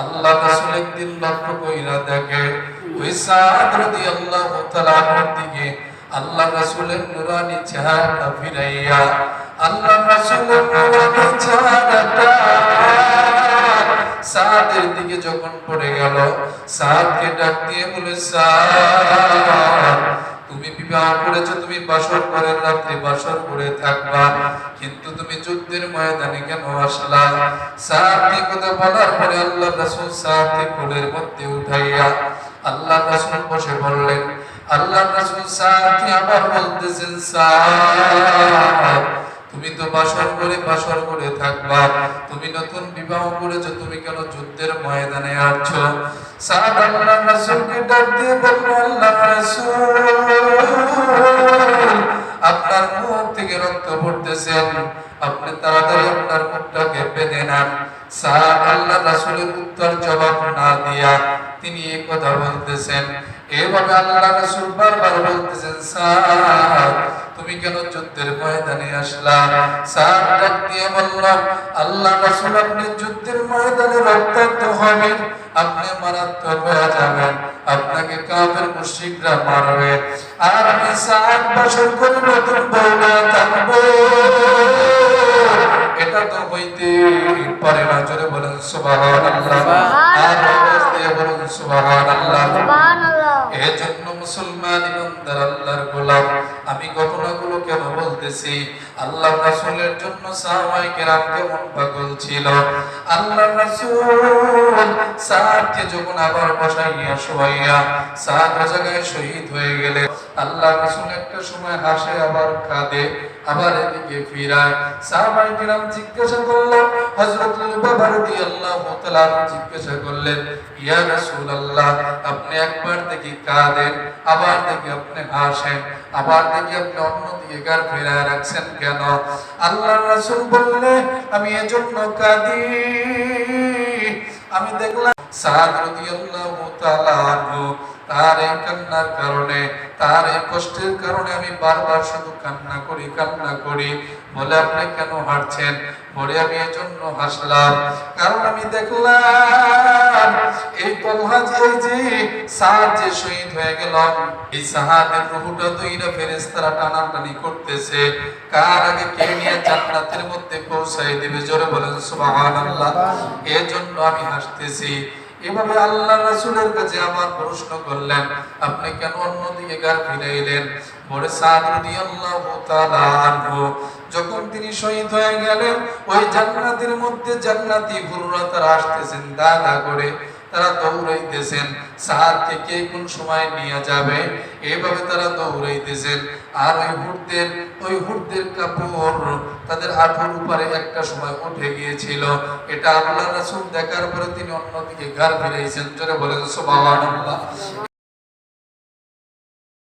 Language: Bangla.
আল্লাহ রাসূল একদিন লক্ষ্য কইরা দেখে, ওই সাদ রাদিয়াল্লাহু তাআলার দিকে আল্লাহ রাসূলের নুরানি চেহারা ফিরাইয়া, আল্লাহ রাসূলের নুরানি চেহারাটা সাদের দিকে যখন পড়ে গেল, সাদকে ডাক দিয়ে বলে, সাদ তুমি বিবাহ করেছ, তুমি বাসর করে রাত্রি বাসর করে থাকবা। কিন্তু তুমি যুদ্ধের ময়দানে কেন আসলা? সাথী কথা বলার পরে আল্লাহ রাসূল সাথী কোলের মধ্যে উঠাইয়া আল্লাহ রাসূল বসে বললেন, আল্লাহ রাসূল সাথী আবার বলতেছেন তুমি তো বাসর করে বাসর করে থাকবা। তুমি নতুন বিবাহ করেছ, তুমি কেন যুদ্ধের ময়দানে আসছো? সাদ আল্লাহ রাসূলকে ডাক দিয়ে বলল, আল্লাহ রাসূল রক্ত আপনি তাড়াতাড়ি আপনার মুখটাকে বেঁধে নেন। সাদ আল্লাহ রাসুলের উত্তর জবাব না দিয়া তিনি এই কথা বলতেছেন। এভাবে আল্লাহ রাসুল বারবার বলতেছেন সাদ তুমি কেন যুদ্ধের ময়দানে আসলা? সাদ ডাক দিয়ে বললাম আল্লাহ রাসূল আপনি যুদ্ধের ময়দানে রক্তাক্ত হবেন আপনি মারাত্মক হয়ে যাবেন আপনাকে কাফের মুশরিকরা মারবে। আর আমি সাত বছর করে নতুন বউরা থাকব। এটা তো হইতে পারে না জোরে বলেন সুবহানাল্লাহ। আর আওয়াজ দিয়ে বলেন সুবহানাল্লাহ। সুবহানাল্লাহ। এর জন্য মুসলমান ইমানদার আল্লাহর গোলাম। আমি ঘটনাগুলো কেন বলতেছি? আল্লাহ রাসূলের জন্য সাহাবায়ে কেরাম কেমন পাগল ছিল। আল্লাহ রাসূল সাদকে যখন আবার বসাইয়া শোয়াইয়া সাদ জায়গায় শহীদ হয়ে গেলে, আল্লাহ রাসূল একটা সময় হাসে, আবার কাঁদে, আবার এদিকে ফিরায়। সাহাবায়ে কেরাম জিজ্ঞাসা করল হযরত লুবাবা রাদিয়াল্লাহু তাআলা জিজ্ঞাসা করলেন রাসূলুল্লাহ, আপনি একবার দেখি কাঁদেন আবার দেখি আপনি কেন? আল্লাহ রাসূল বললে, আমি এজন্য কাঁদি। আমি দেখলাম তার এই কান্নার কারণে, তার এই কষ্টের কারণে আমি বারবার শুধু কান্না করি কান্না করি। বলে, আপনি কেন হাঁটছেন? বলে, আমি এজন্য হাসলাম। কারণ আমি দেখলাম, এই যে যে শহীদ হয়ে গেল এই রুহুটা দুইটা ফেরেশতারা টানাটানি করতেছে। কার আগে কে নিয়ে জান্নাতের মধ্যে পৌঁছাই জোরে বলেন, সুবহানাল্লাহ। এজন্য আমি হাসতেছি। এভাবে আল্লাহ রাসূলের কাছে আবার প্রশ্ন করলেন, আপনি কেন অন্যদিকে গার ফিরাইলেন? বলে সাদ যখন তিনি শহীদ হয়ে গেলেন, ওই জান্নাতের মধ্যে জান্নাতি হুররা তারা আসতেছেন, দাদা করে। তারা দৌড়াইতেছেন। সাহারকে কে কোন সময় নিয়ে যাবে? এইভাবে তারা দৌড়াইতেছেন। আর ওই হুটদের ওই হুটদের কাপড় তাদের আঠুর উপরে একটা সময় উঠে গিয়েছিল। এটা আল্লাহ রাসূল দেখার পরে তিনি অন্যদিকে ঘর ফিরাইছেন। জোরে বলেন, সুবহানাল্লাহ।